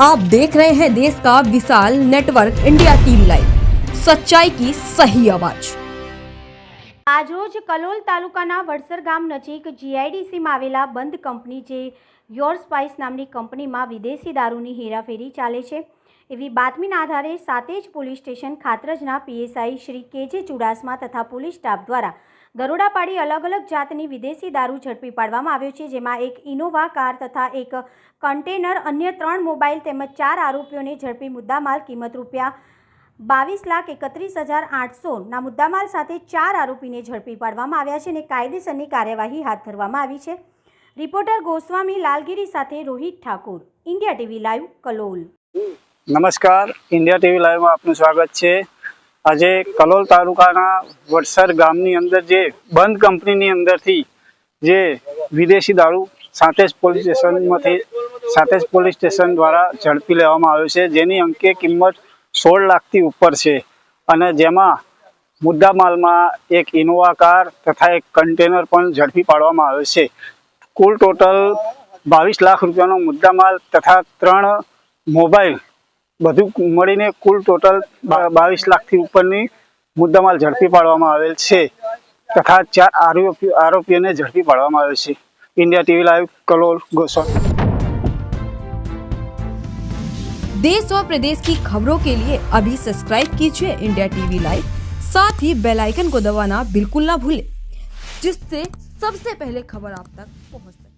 आप देख रहे हैं देश का विशाल नेटवर्क इंडिया टीवी लाइव सच्चाई की सही आवाज આજરોજ કલોલ તાલુકાના વડસર ગામ નજીક જીઆઈડીસીમાં આવેલા બંધ કંપની જે યોર સ્પાઇસ નામની કંપનીમાં વિદેશી દારૂની હેરાફેરી ચાલે છે એવી બાતમીના આધારે સાતેજ police station ખાતરજના PSI Shri K J Chudasama તથા પોલીસ સ્ટાફ દ્વારા દરોડા પાડી અલગ અલગ જાતની વિદેશી દારૂ ઝડપી પાડવામાં આવ્યો છે, જેમાં એક ઇનોવા કાર તથા એક કન્ટેનર અન્ય ત્રણ મોબાઈલ તેમજ ચાર આરોપીઓને ઝડપી મુદ્દામાલ કિંમત રૂપિયા બાવીસ લાખ એકત્રીસ હજાર આઠસોના મુદ્દામાલ સાથે ચાર આરોપીને ઝડપી પાડવામાં આવ્યા છે અને કાયદેસરની કાર્યવાહી હાથ ધરવામાં આવી છે. રિપોર્ટર ગોસ્વામી લાલગીરી સાથે Rohit Thakur, India TV live Kalol. નમસ્કાર. ઇન્ડિયા ટીવી લાઈવમાં આપનું સ્વાગત છે. આજે કલોલ તાલુકાના વડસર ગામની અંદર જે બંધ કંપનીની અંદરથી જે વિદેશી દારૂ સાતેજ પોલીસ સ્ટેશનમાંથી સાતેજ પોલીસ સ્ટેશન દ્વારા ઝડપી લેવામાં આવ્યો છે. જેની અંકે કિંમત સોળ લાખથી ઉપર છે. અને જેમાં મુદ્દા માલમાં એક ઇનોવા કાર તથા એક કન્ટેનર પણ ઝડપી પાડવામાં આવ્યો છે. કુલ ટોટલ બાવીસ લાખ રૂપિયાનો મુદ્દામાલ તથા ત્રણ મોબાઈલ બધું મળીને કુલ ટોટલ બાવીસ લાખથી ઉપરની મુદ્દામાલ ઝડપી પાડવામાં આવેલ છે તથા ચાર આરોપી આરોપીઓને ઝડપી પાડવામાં આવેલ છે India TV live Kalol Goswami देश और प्रदेश की खबरों के लिए अभी सब्सक्राइब कीजिए इंडिया टीवी लाइव साथ ही बेल आइकन को दबाना बिल्कुल ना भूलें जिससे सबसे पहले खबर आप तक पहुंचे